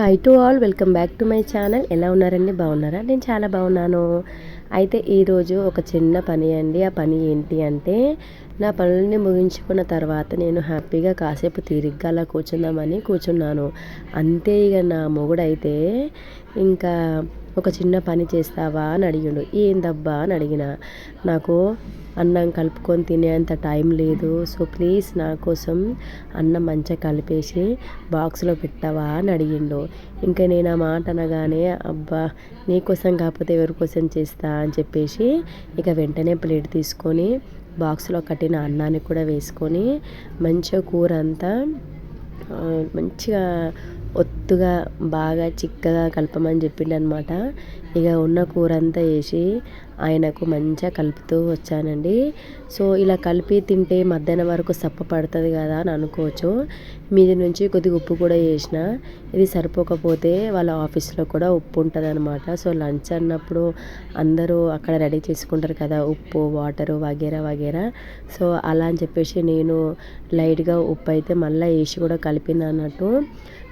Hi to all welcome back to my channel ఎలా ఉన్నారండి? బాగున్నారా? నేను చాలా బాగున్నాను. అయితే ఈరోజు ఒక చిన్న పని అండి. ఆ పని ఏంటి అంటే నా పనులని ముగించుకున్న తర్వాత నేను హ్యాపీగా కాసేపు తీరిగ్గా అలా కూర్చుందామని కూర్చున్నాను. అంతే ఇక నా మొగుడైతే ఇంకా ఒక చిన్న పని చేస్తావా అని అడిగిండు. ఏందబ్బా? అని అడిగిన. నాకు అన్నం కలుపుకొని తినేంత టైం లేదు. సో ప్లీజ్ నా కోసం అన్నం మంచిగా కలిపేసి బాక్స్లో పెట్టావా? అని అడిగిండు. ఇంకా నేను ఆ మాట అనగానే అబ్బా నీకోసం కాకపోతే ఎవరి కోసం చేస్తా? అని చెప్పేసి ఇక వెంటనే ప్లేట్ తీసుకొని బాక్స్లో కట్టిన అన్నాన్ని కూడా వేసుకొని మంచిగా కూర అంతా మంచిగా ఒత్తుగా బాగా చిక్కగా కలపమని చెప్పిండు అనమాట ఇక ఉన్న కూర అంతా వేసి ఆయనకు మంచిగా కలుపుతూ వచ్చానండి. సో ఇలా కలిపి తింటే మధ్యాహ్నం వరకు సప్ప పడుతుంది కదా అని అనుకోవచ్చు. మీది నుంచి కొద్దిగా ఉప్పు కూడా వేసిన ఇది సరిపోకపోతే వాళ్ళ ఆఫీస్లో కూడా ఉప్పు ఉంటుంది అనమాట సో లంచ్ అన్నప్పుడు అందరూ అక్కడ రెడీ చేసుకుంటారు కదా ఉప్పు వాటరు వగేరా వగేరా. సో అలా అని చెప్పేసి నేను లైట్గా ఉప్పు అయితే మళ్ళీ వేసి కూడా కలిపిన అన్నట్టు.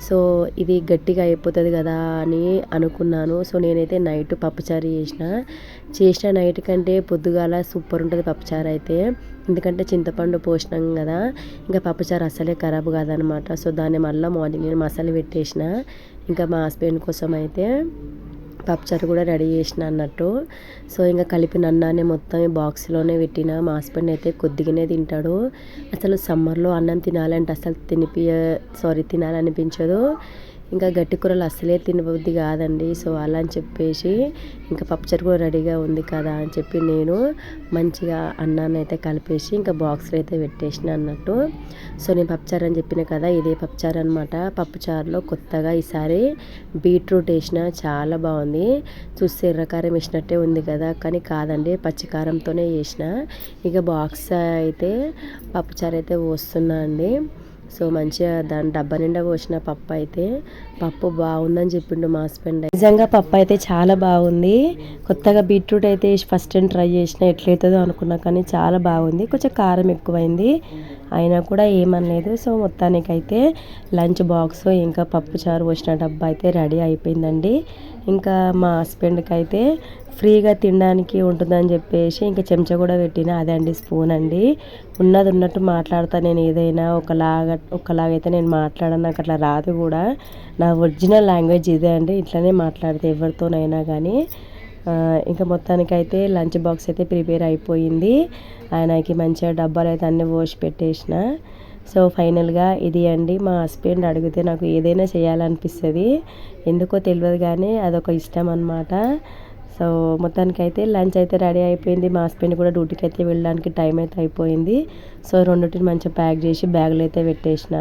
సో ఇది గట్టిగా అయిపోతుంది కదా అని అనుకున్నాను. సో నేనైతే నైట్ పప్పుచారు చేసిన చేసి చేసిన నైట్ కంటే పొద్దుగాల సూపర్ ఉంటుంది పప్పుచారు అయితే. ఎందుకంటే చింతపండు పోసినాం కదా. ఇంకా పప్పుచారు అసలే ఖరాబ్ కాదనమాట. సో దాన్ని మళ్ళీ మార్నింగ్ నేను మసాలా పెట్టేసిన. ఇంకా మా హస్బెండ్ కోసం అయితే పప్పుచారు కూడా రెడీ చేసిన అన్నట్టు. సో ఇంకా కలిపిన అన్నాన్ని మొత్తం బాక్స్లోనే పెట్టిన. మా హస్బెండ్ అయితే కొద్దిగానే తింటాడు. అసలు సమ్మర్లో అన్నం తినాలంటే అసలు తినిపి సారీ తినాలనిపించదు. ఇంకా గట్టి కూరలు అస్సలే తినబుద్ధి కాదండి. సో అలా అని చెప్పేసి ఇంకా పప్పుచారు కూడా రెడీగా ఉంది కదా అని చెప్పి నేను మంచిగా అన్నాన్ని అయితే కలిపేసి ఇంకా బాక్స్లో అయితే పెట్టేసిన అన్నట్టు. సో నేను పప్పుచారు అని చెప్పిన కదా ఇదే పప్పుచారు అనమాట పప్పుచారులో కొత్తగా ఈసారి బీట్రూట్ వేసిన చాలా బాగుంది. చూస్తే ఎర్రకారం వేసినట్టే ఉంది కదా కానీ కాదండి పచ్చికారంతోనే వేసిన. ఇక బాక్స్ అయితే పప్పుచారు అయితే పోస్తున్నా అండి. సో మంచిగా దాని డబ్బా నిండా పోసిన పప్పు అయితే పప్పు బాగుందని చెప్పిండు మా హస్బెండ్. నిజంగా పప్పు అయితే చాలా బాగుంది. కొత్తగా బీట్రూట్ అయితే ఫస్ట్ టైం ట్రై చేసిన ఎట్లయితుందో అనుకున్నా కానీ చాలా బాగుంది. కొంచెం కారం ఎక్కువైంది. అయినా కూడా ఏమనలేదు. సో మొత్తానికైతే లంచ్ బాక్స్ ఇంకా పప్పు చారు పోసిన డబ్బా అయితే రెడీ అయిపోయిందండి. ఇంకా మా హస్బెండ్కి అయితే ఫ్రీగా తినడానికి ఉంటుందని చెప్పేసి ఇంకా చెంచా కూడా పెట్టిన. అదే అండి స్పూన్ అండి. ఉన్నది ఉన్నట్టు మాట్లాడతా. నేను ఏదైనా ఒకలాగా ఒకలాగైతే నేను మాట్లాడను. నాకు అట్లా రాదు కూడా. నా ఒరిజినల్ లాంగ్వేజ్ ఇదే అండి. ఇట్లనే మాట్లాడితే ఎవరితోనైనా కానీ. ఇంకా మొత్తానికైతే లంచ్ బాక్స్ అయితే ప్రిపేర్ అయిపోయింది. ఆయనకి మంచిగా డబ్బాలు అయితే అన్నీ పోసి పెట్టేసిన. సో ఫైనల్గా ఇది అండి. మా హస్బెండ్ అడిగితే నాకు ఏదైనా చేయాలనిపిస్తుంది. ఎందుకో తెలియదు కానీ అదొక ఇష్టం అనమాట సో మొత్తానికి అయితే లంచ్ అయితే రెడీ అయిపోయింది. మా హస్బెండ్ కూడా డ్యూటీకి అయితే వెళ్ళడానికి టైం అయితే అయిపోయింది. సో రెండింటిని మంచిగా ప్యాక్ చేసి బ్యాగులు అయితే పెట్టేసిన.